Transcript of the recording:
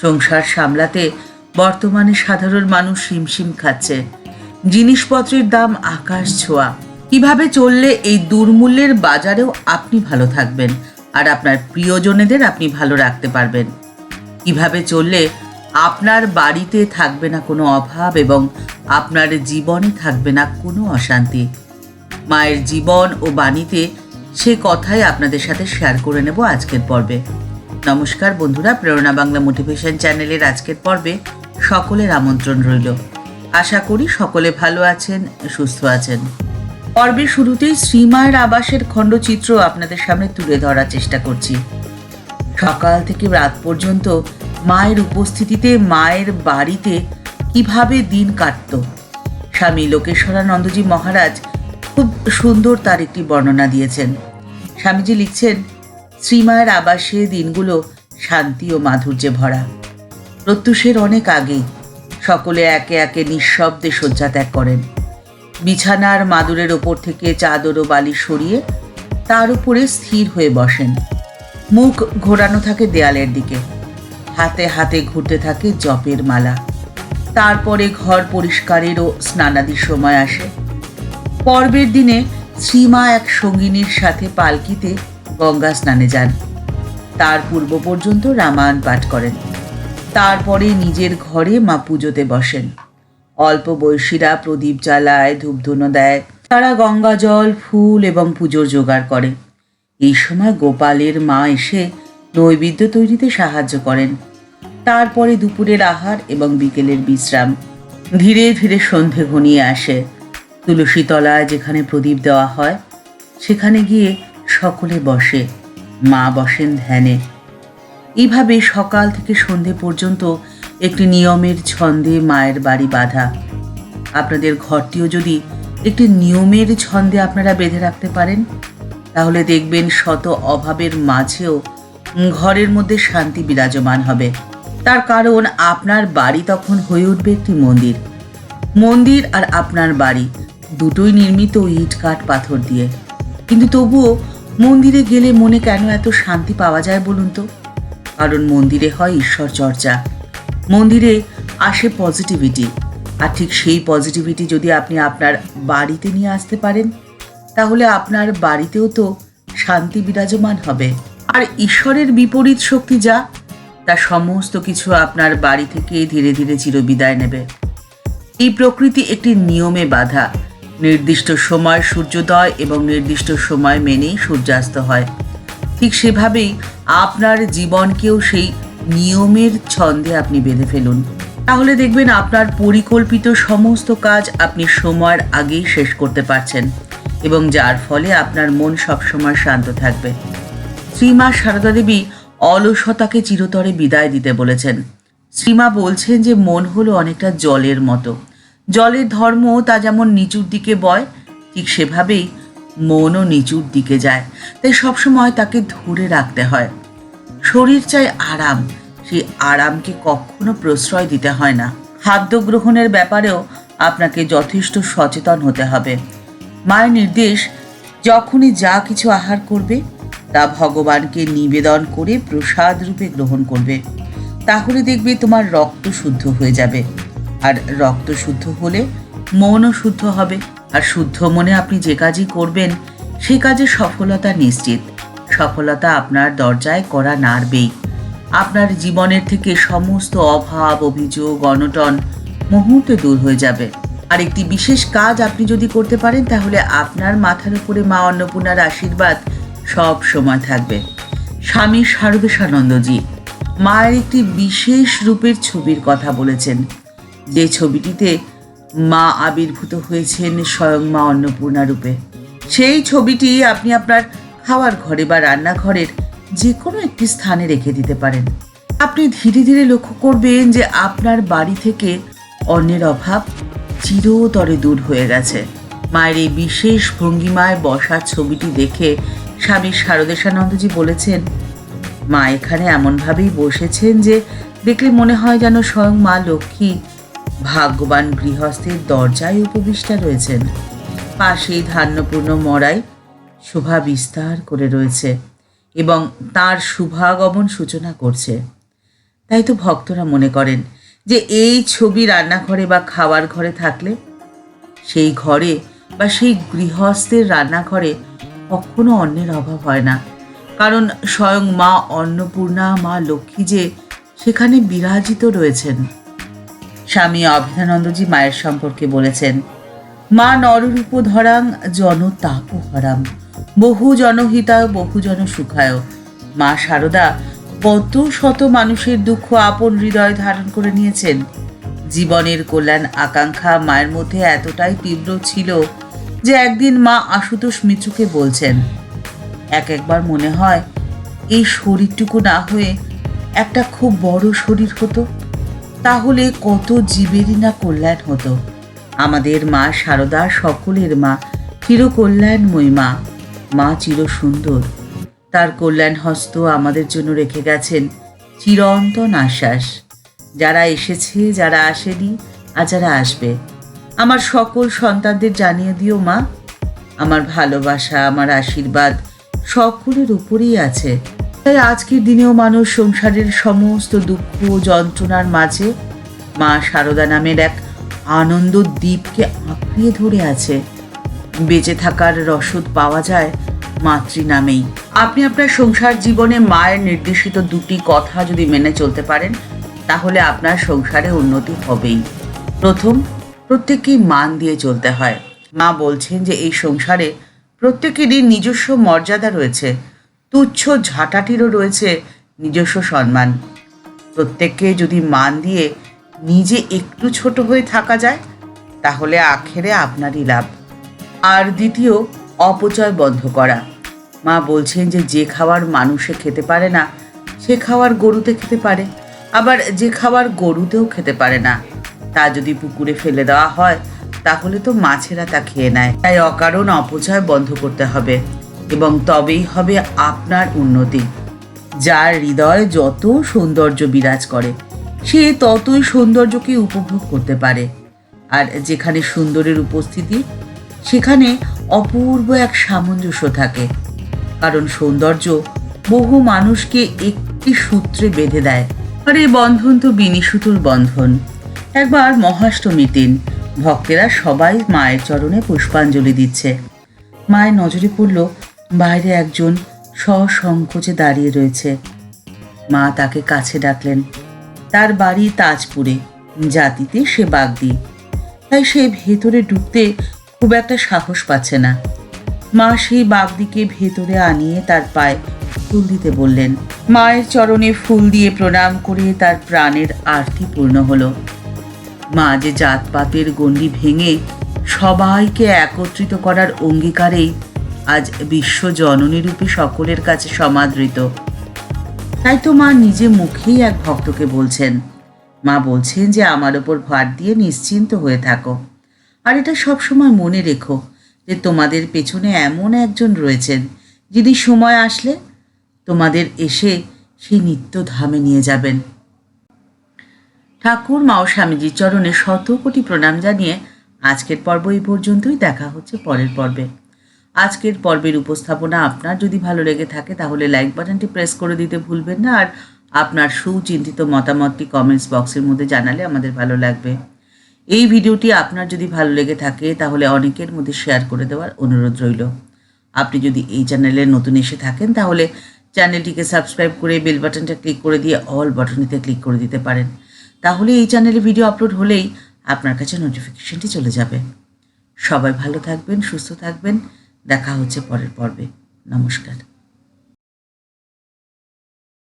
সংসার সামলাতে বর্তমানে সাধারণ মানুষ হিমশিম খাচ্ছে। জিনিসপত্রের দাম আকাশ ছোঁয়া। কীভাবে চললে এই দুর্মূল্যের বাজারেও আপনি ভালো থাকবেন আর আপনার প্রিয়জনেদের আপনি ভালো রাখতে পারবেন? কীভাবে চললে আপনার বাড়িতে থাকবে না কোনো অভাব এবং আপনার জীবনে থাকবে না কোনো অশান্তি? মায়ের জীবন ও বাণীতে সে কথাই আপনাদের সাথে শেয়ার করে নেব আজকের পর্বে। নমস্কার বন্ধুরা, প্রেরণা বাংলা মোটিভেশন চ্যানেলের আজকের পর্বে সকলের আমন্ত্রণ রইল। আশা করি সকলে ভালো আছেন, সুস্থ আছেন। পর্বের শুরুতেই শ্রীমায়ের আবাসের খণ্ডচিত্র আপনাদের সামনে তুলে ধরার চেষ্টা করছি। সকাল থেকে রাত পর্যন্ত মায়ের উপস্থিতিতে মায়ের বাড়িতে কীভাবে দিন কাটতো? স্বামী লোকেশ্বরানন্দজি মহারাজ খুব সুন্দর তার একটি বর্ণনা দিয়েছেন। স্বামীজি লিখছেন শ্রীমায়ের আবাসে দিনগুলো শান্তি ও মাধুর্যে ভরা। প্রত্যুষের অনেক আগেই সকলে একে একে নিঃশব্দে শয্যা ত্যাগ করেন। বিছানার মাদুরের ওপর থেকে চাদর ও বালি সরিয়ে তার উপরে স্থির হয়ে বসেন। মুখ ঘোরানো থাকে দেয়ালের দিকে। হাতে হাতে ঘুরতে থাকে জপের মালা। তারপরে ঘর পরিষ্কারের ও স্নানাদির সময় আসে। পর্বের দিনে শ্রীমা এক সঙ্গিনীর সাথে পালকিতে গঙ্গা স্নানে যান। তার পূর্ব পর্যন্ত রামায়ণ পাঠ করেন। তারপরে নিজের ঘরে মা পুজোতে বসেন। অল্প বয়সীরা প্রদীপ জ্বালায়, ধূপধুনো দেয়। তারা গঙ্গা জল, ফুল এবং পুজোর জোগাড় করে। এই সময় গোপালের মা এসে নৈবেদ্য তৈরিতে সাহায্য করেন। তারপরে দুপুরের আহার এবং বিকেলের বিশ্রাম। ধীরে ধীরে সন্ধে ঘনিয়ে আসে। তুলসী তলায় যেখানে প্রদীপ দেওয়া হয়, সেখানে গিয়ে সকলে বসে, মা বসেন ধ্যানে। এইভাবে সকাল থেকে সন্ধে পর্যন্ত একটি নিয়মের ছন্দে মায়ের বাড়ি বাঁধা। আপনাদের ঘরটিও যদি একটি নিয়মের ছন্দে আপনারা বেঁধে রাখতে পারেন, তাহলে দেখবেন শত অভাবের মাঝেও ঘরের মধ্যে শান্তি বিরাজমান হবে। তার কারণ, আপনার বাড়ি তখন হয়ে উঠবে একটি মন্দির। মন্দির আর আপনার বাড়ি, দুটোই নির্মিত ইট কাঠ পাথর দিয়ে। কিন্তু তবুও মন্দিরে গেলে মনে কেন এত শান্তি পাওয়া যায় বলুন তো? কারণ মন্দিরে হয় ঈশ্বর চর্চা। মন্দিরে আসে পজিটিভিটি আর ঠিক সেই পজিটিভিটি যদি আপনি আপনার বাড়িতে নিয়ে আসতে পারেন, তাহলে আপনার বাড়িতেও তো শান্তি বিরাজমান হবে। আর ঈশ্বরের বিপরীত শক্তি যা, তা সমস্ত কিছু আপনার বাড়ি থেকে ধীরে ধীরে চিরবিদায় নেবে। এই প্রকৃতি একটি নিয়মে বাধা নির্দিষ্ট সময় সূর্যোদয় এবং নির্দিষ্ট সময় মেনেই সূর্যাস্ত হয়। ঠিক সেভাবেই আপনার জীবনকেও সেই নিয়মের ছন্দে আপনি বেঁধে ফেলুন। তাহলে দেখবেন আপনার পরিকল্পিত সমস্ত কাজ আপনি সময়ের আগেই শেষ করতে পারছেন এবং যার ফলে আপনার মন সবসময় শান্ত থাকবে। শ্রীমা সারদা দেবী অলসতাকে চিরতরে বিদায় দিতে বলেছেন। শ্রীমা বলছেন যে মন হলো অনেকটা জলের মতো। জলের ধর্ম তা যেমন নিচুর দিকে বয়, ঠিক সেভাবেই মনও নিচুর দিকে যায়। তাই সবসময় তাকে ধরে রাখতে হয়। শরীর চাই আরাম, সেই আরামকে কখনো প্রশ্রয় দিতে হয় না। খাদ্য গ্রহণের ব্যাপারেও আপনাকে যথেষ্ট সচেতন হতে হবে। মায়ের নির্দেশ, যখনই যা কিছু আহার করবে, তা ভগবানকে নিবেদন করে প্রসাদ রূপে গ্রহণ করবে। তাহলে দেখবে তোমার রক্ত শুদ্ধ হয়ে যাবে। আর রক্ত শুদ্ধ হলে মনও শুদ্ধ হবে। আর শুদ্ধ মনে আপনি যে কাজই করবেন, সে কাজে সফলতা নিশ্চিত। সফলতা আপনার দরজায় করা নাড়বেই। আপনার জীবনের থেকে সমস্ত অভাব, অভিযোগ, অনটন মুহূর্তে দূর হয়ে যাবে। আর একটি বিশেষ কাজ আপনি যদি করতে পারেন, তাহলে আপনার মাথার উপরে মা অন্নপূর্ণার আশীর্বাদ সব সময় থাকবে। স্বামী শারদেশানন্দজি মায়ের একটি বিশেষ রূপের ছবির কথা বলেছেন। যে ছবিটিতে মা আবির্ভূত হয়েছেন স্বয়ং মা অন্নপূর্ণা রূপে। সেই ছবিটি আপনি আপনার খাওয়ার ঘরে বা রান্নাঘরের যে কোনো একটি স্থানে রেখে দিতে পারেন। আপনি ধীরে ধীরে লক্ষ্য করবেন যে আপনার বাড়ি থেকে অন্যের অভাব চিরতরে দূর হয়ে গেছে। মায়ের এই বিশেষ ভঙ্গিমায় বসার ছবিটি দেখে স্বামী শারদেশানন্দজি বলেছেন, মা এখানে এমনভাবেই বসেছেন যে দেখলে মনে হয় যেন স্বয়ং মা লক্ষ্মী ভাগ্যবান গৃহস্থের দরজায় উপবিষ্টা রয়েছেন। পাশেই ধান্যপূর্ণ মরাই শোভা বিস্তার করে রয়েছে এবং তার শুভাগমন সূচনা করছে। তাই তো ভক্তরা মনে করেন যে এই ছবি রান্নাঘরে বা খাওয়ার ঘরে থাকলে সেই ঘরে বা সেই গৃহস্থের রান্নাঘরে কখনো অন্যের অভাব হয় না। কারণ স্বয়ং মা অন্নপূর্ণা, মা লক্ষ্মী যে সেখানে বিরাজিত রয়েছেন। স্বামী অভেদানন্দজি মায়ের সম্পর্কে বলেছেন, মা নররূপ ধরাং জন তাপ হরাম বহু জনহিতায়, বহু জন সুখায় মা সারদা কত শত মানুষের দুঃখ আপন হৃদয় ধারণ করে নিয়েছেন। জীবনের কল্যাণ আকাঙ্ক্ষা মায়ের মধ্যে এতটাই তীব্র ছিল যে একদিন মা আশুতোষ মিত্রকে বলছেন, এক একবার মনে হয় এই শরীরটুকু না হয়ে একটা খুব বড় শরীর হতো। তাহলে কত জীবেরই না কল্যাণ হতো। আমাদের মা সারদা সকলের মা, চিরকল্যাণময়ী মা। মা চির সুন্দর তার কল্যাণ হস্ত আমাদের জন্য রেখে গেছেন চিরন্তন আশ্বাস। যারা এসেছে, যারা আসেনি আর যারা আসবে। আমার সকল সন্তানদের জানিয়ে দিও মা। আমার ভালোবাসা, আমার আশীর্বাদ সকলের উপরেই আছে। তাই আজকের দিনেও মানুষ সংসারের সমস্ত দুঃখ যন্ত্রণার মাঝে মা সারদা নামের এক আনন্দ দ্বীপকে আঁকড়িয়ে ধরে আছে। বেঁচে থাকার রসদ পাওয়া যায় মাতৃ নামেই। আপনি আপনার সংসার জীবনে মায়ের নির্দেশিত দুটি কথা যদি মেনে চলতে পারেন, তাহলে আপনার সংসারে উন্নতি হবেই। প্রথম, প্রত্যেককেই মান দিয়ে চলতে হয়। মা বলছেন যে এই সংসারে প্রত্যেকেরই নিজস্ব মর্যাদা রয়েছে। তুচ্ছ ঝাঁটাটিরও রয়েছে নিজস্ব সম্মান। প্রত্যেককে যদি মান দিয়ে নিজে একটু ছোট হয়ে থাকা যায়, তাহলে আখেরে আপনারই লাভ। আর দ্বিতীয়, অপচয় বন্ধ করা। মা বলছেন যে যে খাবার মানুষে খেতে পারে না, সে খাবার গরুতে খেতে পারে। আবার যে খাবার গরুতেও খেতে পারে না, তা যদি পুকুরে ফেলে দেওয়া হয়, তাহলে তো মাছেরা তা খেয়ে নেয়। তাই অকারণ অপচয় বন্ধ করতে হবে। এবং তবেই হবে আপনার উন্নতি। যার হৃদয় যত সৌন্দর্য বিরাজ করে, সে ততই সৌন্দর্যকে উপভোগ করতে পারে। আর যেখানে সুন্দরের উপস্থিতি, সেখানে অপূর্ব এক সামঞ্জস্য থাকে। কারণ সৌন্দর্য বহু মানুষকে একটি সূত্রে বেঁধে দেয়। আর এই বন্ধন তো বিনিসুতুর বন্ধন। একবার মহাষ্টমীর দিন, ভক্তেরা সবাই মায়ের চরণে পুষ্পাঞ্জলি দিচ্ছে। মায়ের নজরে পড়ল বাইরে একজন সসংকোচে দাঁড়িয়ে রয়েছে। মা তাকে কাছে ডাকলেন, তার বাড়ি তাজপুরে। জাতিতে সে বাগদি। তাই সে ভেতরে ঢুকতে খুব একটা সাহস পাচ্ছে না। মা সেই বাগদিকে ভেতরে আনিয়ে তার পায়ে ফুল দিতে বললেন, মায়ের চরণে ফুল দিয়ে প্রণাম করে তার প্রাণের আরতি পূর্ণ হলো। মা যে জাতপাতের গণ্ডি ভেঙে সবাইকে একত্রিত করার অঙ্গীকারেই আজ বিশ্ব জননী রূপে সকলের কাছে সমাদৃত। তাই তো মা নিজে মুখেই এক ভক্তকে বলছেন। মা বলছেন যে আমার ওপর ভার দিয়ে নিশ্চিন্ত হয়ে থাকো। আর এটা সবসময় মনে রেখো যে তোমাদের পেছনে এমন একজন রয়েছেন যিনি সময় আসলে তোমাদের এসে সেই নিত্য ধামে নিয়ে যাবেন। ঠাকুর, মা ও স্বামীজির চরণে শত কোটি প্রণাম জানিয়ে আজকের পর্ব এই পর্যন্তই। দেখা হচ্ছে পরের পর্বে। আজকের পর্বের উপস্থাপনা আপনার যদি ভালো লেগে থাকে তাহলে লাইক বাটনটি প্রেস করে দিতে ভুলবেন না আর আপনার সুচিন্তিত মতামতটি কমেন্টস বক্সের মধ্যে জানালে আমাদের ভালো লাগবে। এই ভিডিওটি আপনার যদি ভালো লেগে থাকে তাহলে অনেকের মধ্যে শেয়ার করে দেওয়ার অনুরোধ রইল। আপনি যদি এই চ্যানেলে নতুন এসে থাকেন তাহলে চ্যানেলটিকে সাবস্ক্রাইব করে বেল বাটনটা ক্লিক করে দিয়ে অল বাটনটিতে ক্লিক করে দিতে পারেন। তাহলে এই চ্যানেলে ভিডিও আপলোড হলেই আপনার কাছে নোটিফিকেশনটি চলে যাবে। সবাই ভালো থাকবেন, সুস্থ থাকবেন। দেখা হচ্ছে পরের পর্বে। নমস্কার।